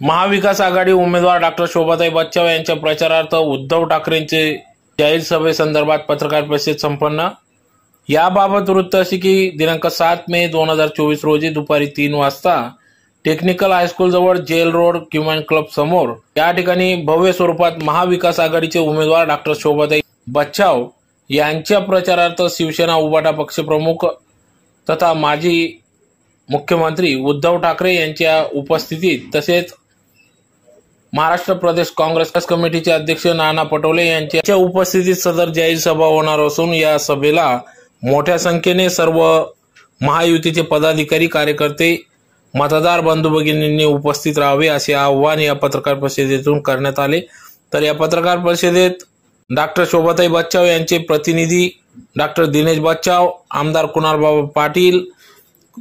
महाविकास आघाडी उमेदवार डॉक्टर शोभाताई बच्चाव यांच्या प्रचारार्थ उद्धव ठाकरेंचे जाहीर सभेसंदर्भात पत्रकार परिषद संपन्न. याबाबत वृत्त अशी की दिनांक सात मे दोन हजार चोवीस रोजी दुपारी तीन वाजता टेक्निकल हायस्कूल जवळ जेल रोड क्युमॅन क्लब समोर या ठिकाणी भव्य स्वरूपात महाविकास आघाडीचे उमेदवार डॉक्टर शोभाताई बच्चाव यांच्या प्रचारार्थ शिवसेना उबाटा पक्षप्रमुख तथा माजी मुख्यमंत्री उद्धव ठाकरे यांच्या उपस्थितीत तसेच महाराष्ट्र प्रदेश काँग्रेस कमिटीचे अध्यक्ष नाना पटोले यांच्या उपस्थितीत सदर जाहीर सभा होणार असून या सभेला मोठ्या संख्येने सर्व महायुतीचे पदाधिकारी कार्यकर्ते मतदार बंधू भगिनींनी उपस्थित राहावे असे आवाहन या पत्रकार परिषदेतून करण्यात आले. तर या पत्रकार परिषदेत डॉक्टर शोभाताई बच्चाव यांचे प्रतिनिधी डॉक्टर दिनेश बच्चाव आमदार कुणालबाबा पाटील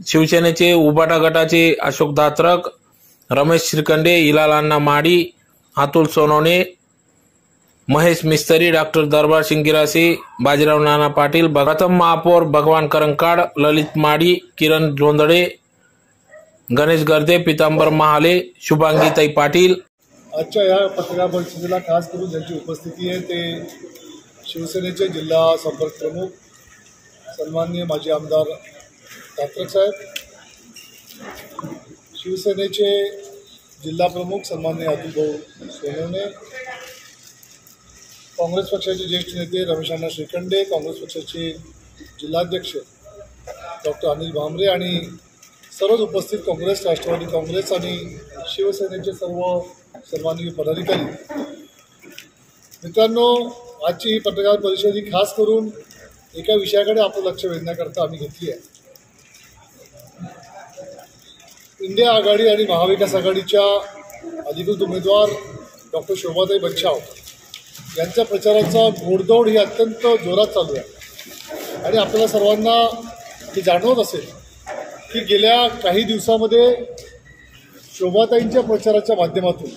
शिवसेनेचे उबाटा गटाचे अशोक दात्रक रमेश श्रीखंडे इलालांना माडी अतुल सोनवणे महेश मिस्तरी डॉक्टर दरबार शिंगिरासे बाजीराव नाना पाटील प्रथम महापौर भगवान करंकाड ललित माडी किरण जोंदडे गणेश गर्दे पितांबर महाले शुभांगीताई पाटील आजच्या या पत्रकार परिषदेला खास करून ज्यांची उपस्थिती आहे ते शिवसेनेचे जिल्हा संपर्क प्रमुख सन्माननीय माजी आमदार साहेब. शिवसेनेचे जिल्हाप्रमुख सन्माननीय अतुल भाऊ सोनवणे काँग्रेस पक्षाचे ज्येष्ठ नेते रमेशांना श्रीखंडे काँग्रेस पक्षाचे जिल्हाध्यक्ष डॉक्टर अनिल भांबरे आणि सर्वच उपस्थित काँग्रेस राष्ट्रवादी काँग्रेस आणि शिवसेनेचे सर्व सन्माननीय पदाधिकारी. मित्रांनो आजची ही पत्रकार परिषद ही खास करून एका विषयाकडे आपलं लक्ष वेधण्याकरता आम्ही घेतली आहे. इंडिया आघाडी आणि महाविकास आघाडीच्या अधिकृत उमेदवार डॉक्टर शोभाताई बच्छाव यांच्या प्रचाराचा घोडदौड ही अत्यंत जोरात चालू आहे. आणि आपल्याला सर्वांना हे जाणवत असेल की गेल्या काही दिवसामध्ये शोभाताईंच्या प्रचाराच्या माध्यमातून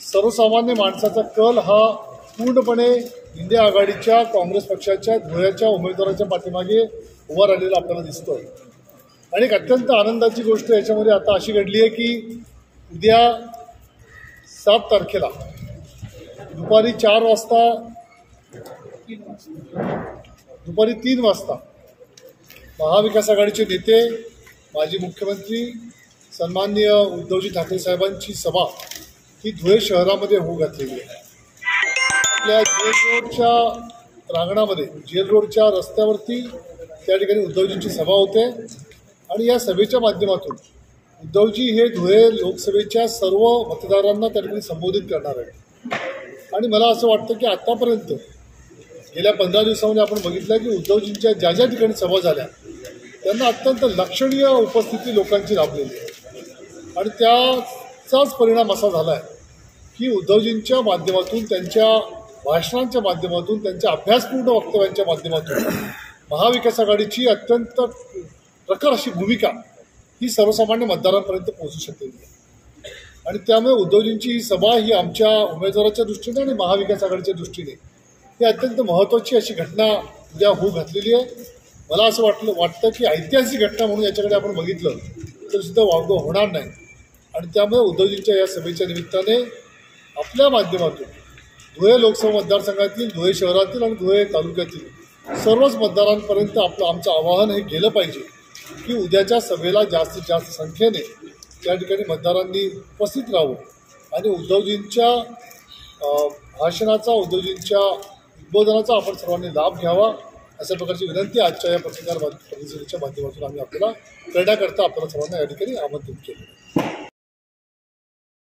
सर्वसामान्य माणसाचा कल हा पूर्णपणे इंडिया आघाडीच्या काँग्रेस पक्षाच्या धुळ्याच्या उमेदवाराच्या पाठीमागे उभा राहिलेला आपल्याला दिसतोय. आणि एक अत्यंत आनंदाची गोष्ट याच्यामध्ये आता अशी घडली आहे की उद्या सात तारखेला दुपारी चार वाजता दुपारी तीन वाजता महाविकास आघाडीचे नेते माजी मुख्यमंत्री सन्माननीय उद्धवजी ठाकरे साहेबांची सभा ही धुळे शहरामध्ये होऊ घातलेली आहे. आपल्या जेल रोडच्या प्रांगणामध्ये जेल रोडच्या रस्त्यावरती त्या ठिकाणी उद्धवजींची सभा होते. आणि या सभेच्या माध्यमातून उद्धवजी हे धुळे लोकसभेच्या सर्व मतदारांना त्या ठिकाणी संबोधित करणार आहेत. आणि मला असं वाटतं की आत्तापर्यंत गेल्या पंधरा दिवसामध्ये आपण बघितलं की उद्धवजींच्या ज्या ज्या ठिकाणी सभा झाल्या त्यांना अत्यंत लक्षणीय उपस्थिती लोकांची लाभलेली आहे. आणि त्याचाच परिणाम असा झाला आहे की उद्धवजींच्या माध्यमातून त्यांच्या भाषणांच्या माध्यमातून त्यांच्या अभ्यासपूर्ण वक्तव्यांच्या माध्यमातून महाविकास आघाडीची अत्यंत प्रखर अशी भूमिका ही सर्वसामान्य मतदारांपर्यंत पोहोचू शकेल आणि त्यामुळे उद्धवजींची ही सभा ही आमच्या उमेदवाराच्या दृष्टीने आणि महाविकास आघाडीच्या दृष्टीने ही अत्यंत महत्त्वाची अशी घटना उद्या होऊ घातलेली आहे. मला असं वाटलं वाटतं की ऐतिहासिक घटना म्हणून याच्याकडे आपण बघितलं तर सुद्धा वावगं होणार नाही. आणि त्यामुळे उद्धवजींच्या या सभेच्या निमित्ताने आपल्या माध्यमातून धुळे लोकसभा मतदारसंघातील धुळे शहरातील आणि धुळे तालुक्यातील सर्वच मतदारांपर्यंत आपलं आमचं आवाहन हे गेलं पाहिजे. की उद्याच्या सभेला जास्तीत जास्त संख्येने त्या ठिकाणी मतदारांनी उपस्थित राहावं. आणि उद्धवजींच्या भाषणाचा उद्धवजींच्या उद्बोधनाचा आपण सर्वांनी लाभ घ्यावा अशा प्रकारची विनंती आजच्या या पत्रकार परिषदेच्या माध्यमातून आम्ही आपल्याला करण्याकरता आपल्याला सर्वांना या ठिकाणी आमंत्रित केलं.